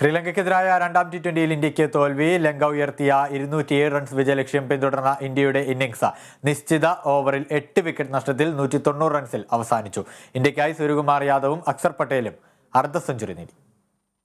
ശ്രീലങ്കയ്ക്കെതിരായ രണ്ടാം ടി ട്വന്റിയിൽ ഇന്ത്യയ്ക്ക് തോൽവി. ലങ്ക ഉയർത്തിയ ഇരുന്നൂറ്റിയേഴ് റൺസ് വിജയലക്ഷ്യം പിന്തുടർന്ന ഇന്ത്യയുടെ ഇന്നിംഗ്സ് നിശ്ചിത ഓവറിൽ എട്ട് വിക്കറ്റ് നഷ്ടത്തിൽ നൂറ്റി തൊണ്ണൂറ് റൺസിൽ അവസാനിച്ചു. ഇന്ത്യക്കായി സൂര്യകുമാർ യാദവും അക്സർ പട്ടേലും അർദ്ധ സെഞ്ചുറി നേടി.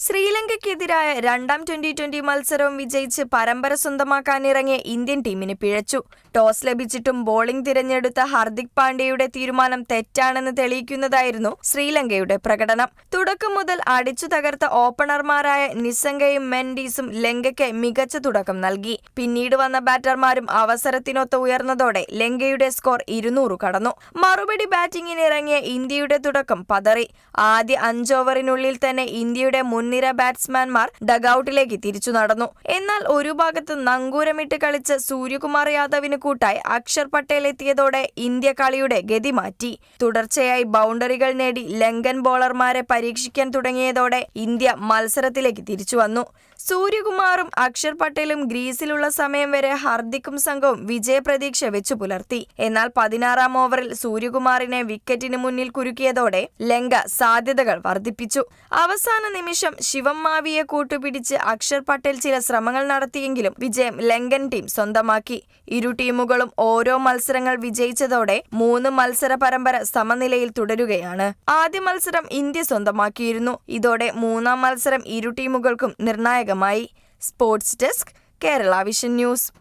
ശ്രീലങ്കയ്ക്കെതിരായ രണ്ടാം ട്വന്റി ട്വന്റി മത്സരവും വിജയിച്ച് പരമ്പര സ്വന്തമാക്കാനിറങ്ങിയ ഇന്ത്യൻ ടീമിന് പിഴച്ചു. ടോസ് ലഭിച്ചിട്ടും ബോളിംഗ് തിരഞ്ഞെടുത്ത ഹർദിക് പാണ്ഡ്യയുടെ തീരുമാനം തെറ്റാണെന്ന് തെളിയിക്കുന്നതായിരുന്നു ശ്രീലങ്കയുടെ പ്രകടനം. തുടക്കം മുതൽ അടിച്ചു തകർത്ത ഓപ്പണർമാരായ നിസംഗയും മെൻഡീസും ലങ്കയ്ക്ക് മികച്ച തുടക്കം നൽകി. പിന്നീട് വന്ന ബാറ്റർമാരും അവസരത്തിനൊത്ത് ഉയർന്നതോടെ ലങ്കയുടെ സ്കോർ ഇരുന്നൂറ് കടന്നു. മറുപടി ബാറ്റിംഗിനിറങ്ങിയ ഇന്ത്യയുടെ തുടക്കം പതറി. ആദ്യ അഞ്ചോവറിനുള്ളിൽ തന്നെ ഇന്ത്യയുടെ മുൻനിര ബാറ്റ്സ്മാൻമാർ ഡഗൌട്ടിലേക്ക് തിരിച്ചു നടന്നു. എന്നാൽ ഒരു ഭാഗത്ത് നങ്കൂരമിട്ട് കളിച്ച് സൂര്യകുമാർ യാദവിന് കൂട്ടായി അക്ഷർ പട്ടേൽ എത്തിയതോടെ ഇന്ത്യ കളിയുടെ ഗതി മാറ്റി. തുടർച്ചയായി ബൗണ്ടറികൾ നേടി ലങ്കൻ ബോളർമാരെ പരീക്ഷിക്കാൻ തുടങ്ങിയതോടെ ഇന്ത്യ മത്സരത്തിലേക്ക് തിരിച്ചു വന്നു. സൂര്യകുമാറും അക്ഷർ പട്ടേലും ഗ്രീസിലുള്ള സമയം വരെ ഹർദിക്കും സംഘവും വിജയപ്രതീക്ഷ വെച്ചു പുലർത്തി. എന്നാൽ പതിനാറാം ഓവറിൽ സൂര്യകുമാറിനെ വിക്കറ്റിന് മുന്നിൽ കുരുക്കിയതോടെ ലങ്ക സാധ്യതകൾ വർദ്ധിപ്പിച്ചു. അവസാന നിമിഷം ശിവം മാവിയെ കൂട്ടുപിടിച്ച് അക്ഷർ പട്ടേൽ ചില ശ്രമങ്ങൾ നടത്തിയെങ്കിലും വിജയം ലങ്കൻ ടീം സ്വന്തമാക്കി. ഇരു ടീമുകളും ഓരോ മത്സരങ്ങൾ വിജയിച്ചതോടെ മൂന്ന് മത്സര പരമ്പര സമനിലയിൽ തുടരുകയാണ്. ആദ്യ മത്സരം ഇന്ത്യ സ്വന്തമാക്കിയിരുന്നു. ഇതോടെ മൂന്നാം മത്സരം ഇരു ടീമുകൾക്കും നിർണായകമായി. Sports desk Kerala vision news.